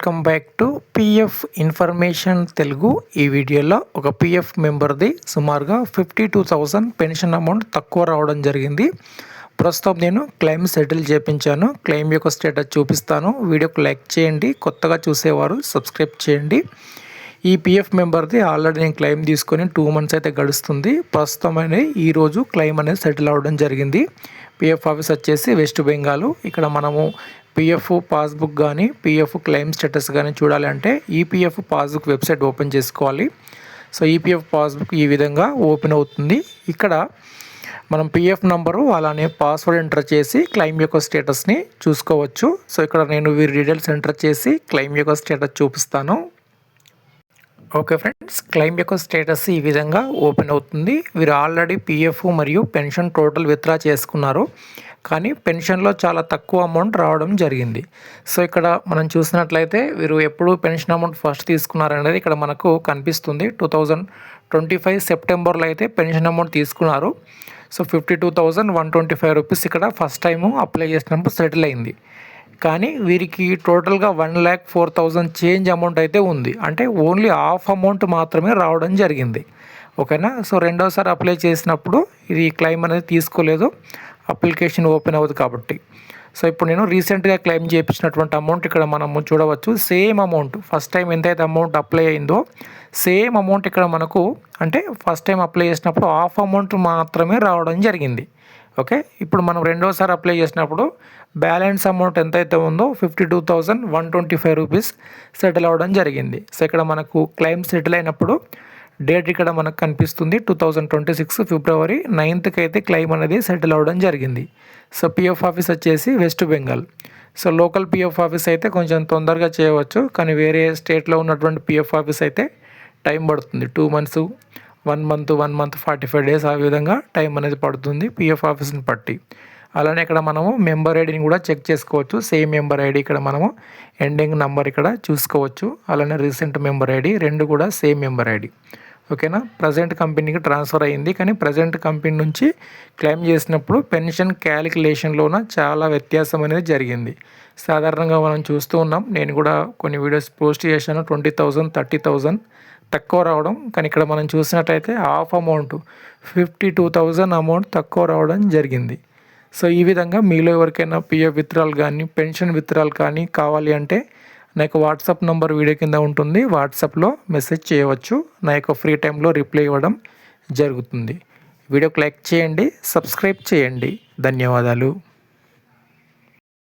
Welcome back to PF information Telugu ఈ వీడియోలో ఒక పిఎఫ్ మెంబర్ది సుమారుగా fifty two thousand pension amount తక్కువ రావడం జరిగింది. ప్రస్తుతం నేను క్లెయిమ్ సెటిల్ చేయించాను క్లెయిమ్ యొక్క స్టేటస్ చూపిస్తాను. వీడియోకు లైక్ చేయండి. కొత్తగా చూసేవారు సబ్స్క్రైబ్ చేయండి. ఈ పిఎఫ్ మెంబర్ది ఆల్రెడీ నేను క్లెయిమ్ తీసుకొని టూ మంత్స్ అయితే గడుస్తుంది. ప్రస్తుతం అనేది ఈరోజు క్లెయిమ్ అనేది సెటిల్ అవ్వడం జరిగింది. పిఎఫ్ ఆఫీస్ వచ్చేసి వెస్ట్ బెంగాల్ ఇక్కడ మనము పిఎఫ్ పాస్బుక్ కానీ పిఎఫ్ క్లెయిమ్ స్టేటస్ కానీ చూడాలి అంటే ఈపీఎఫ్ పాస్బుక్ వెబ్సైట్ ఓపెన్ చేసుకోవాలి. సో ఈపీఎఫ్ పాస్బుక్ ఈ విధంగా ఓపెన్ అవుతుంది. ఇక్కడ మనం పిఎఫ్ నంబరు అలానే పాస్వర్డ్ ఎంటర్ చేసి క్లెయిమ్ యొక్క స్టేటస్ని చూసుకోవచ్చు. సో ఇక్కడ నేను వీరి డీటెయిల్స్ ఎంటర్ చేసి క్లెయిమ్ యొక్క స్టేటస్ చూపిస్తాను. ఓకే ఫ్రెండ్స్ క్లెయిమ్ యొక్క స్టేటస్ ఈ విధంగా ఓపెన్ అవుతుంది. వీరు ఆల్రెడీ పిఎఫ్ మరియు పెన్షన్ టోటల్ విత్డ్రా చేసుకున్నారు. కానీ పెన్షన్లో చాలా తక్కువ అమౌంట్ రావడం జరిగింది. సో ఇక్కడ మనం చూసినట్లయితే వీరు ఎప్పుడు పెన్షన్ అమౌంట్ ఫస్ట్ తీసుకున్నారనేది ఇక్కడ మనకు కనిపిస్తుంది. టూ థౌజండ్ ట్వంటీ ఫైవ్ సెప్టెంబర్లో అయితే పెన్షన్ అమౌంట్ తీసుకున్నారు. So fifty two thousand one twenty five rupees ఇక్కడ ఫస్ట్ టైము అప్లై చేసినప్పుడు సెటిల్ అయింది. కానీ వీరికి టోటల్గా one lakh four thousand change amount అయితే ఉంది. అంటే ఓన్లీ హాఫ్ అమౌంట్ మాత్రమే రావడం జరిగింది. ఓకేనా? సో రెండోసారి అప్లై చేసినప్పుడు ఇది క్లెయిమ్ అనేది తీసుకోలేదు. అప్లికేషన్ ఓపెన్ అవ్వదు కాబట్టి. సో ఇప్పుడు నేను రీసెంట్గా క్లెయిమ్ చేయించినటువంటి అమౌంట్ ఇక్కడ మనము చూడవచ్చు. Same amount. ఫస్ట్ టైం ఎంతైతే అమౌంట్ అప్లై అయిందో సేమ్ అమౌంట్ ఇక్కడ మనకు అంటే ఫస్ట్ టైం అప్లై చేసినప్పుడు హాఫ్ అమౌంట్ మాత్రమే రావడం జరిగింది. ఓకే? ఇప్పుడు మనం రెండోసారి అప్లై చేసినప్పుడు బ్యాలెన్స్ అమౌంట్ ఎంతైతే ఉందో fifty two thousand one twenty five rupees settle అవ్వడం జరిగింది. సో ఇక్కడ మనకు క్లెయిమ్ సెటిల్ అయినప్పుడు డేట్ ఇక్కడ మనకు కనిపిస్తుంది two thousand twenty six February నైన్త్కి అయితే క్లెయిమ్ అనేది సెటిల్ అవ్వడం జరిగింది. సో పిఎఫ్ ఆఫీస్ వచ్చేసి West Bengal. So local PF office అయితే కొంచెం తొందరగా చేయవచ్చు కానీ వేరే స్టేట్లో ఉన్నటువంటి పిఎఫ్ ఆఫీస్ అయితే టైం పడుతుంది. Two months one month one month forty five days ఆ విధంగా టైం అనేది పడుతుంది పిఎఫ్ ఆఫీస్ని బట్టి. అలానే ఇక్కడ మనము మెంబర్ ఐడిని కూడా చెక్ చేసుకోవచ్చు. సేమ్ మెంబర్ ఐడి ఇక్కడ మనము ఎండింగ్ నెంబర్ ఇక్కడ చూసుకోవచ్చు. అలానే రీసెంట్ మెంబర్ ఐడి రెండు కూడా సేమ్ మెంబర్ ఐడి. ఓకేనా? ప్రజెంట్ కంపెనీకి ట్రాన్స్ఫర్ అయ్యింది కానీ ప్రజెంట్ కంపెనీ నుంచి క్లెయిమ్ చేసినప్పుడు పెన్షన్ క్యాలిక్యులేషన్లోన చాలా వ్యత్యాసం అనేది జరిగింది. సాధారణంగా మనం చూస్తూ ఉన్నాం. నేను కూడా కొన్ని వీడియోస్ పోస్ట్ చేశాను. ట్వంటీ థౌజండ్ థర్టీ థౌజండ్ తక్కువ రావడం కానీ ఇక్కడ మనం చూసినట్టయితే half amount fifty two thousand amount తక్కువ రావడం జరిగింది. సో ఈ విధంగా మీలో ఎవరికైనా పిఎఫ్ విత్రాలు కానీ పెన్షన్ విత్రాలు కానీ కావాలి అంటే నా యొక్క వాట్సాప్ నంబర్ వీడియో కింద ఉంటుంది. వాట్సాప్లో మెసేజ్ చేయవచ్చు. నా యొక్క ఫ్రీ టైంలో రిప్లై ఇవ్వడం జరుగుతుంది. వీడియోకి లైక్ చేయండి సబ్స్క్రైబ్ చేయండి. ధన్యవాదాలు.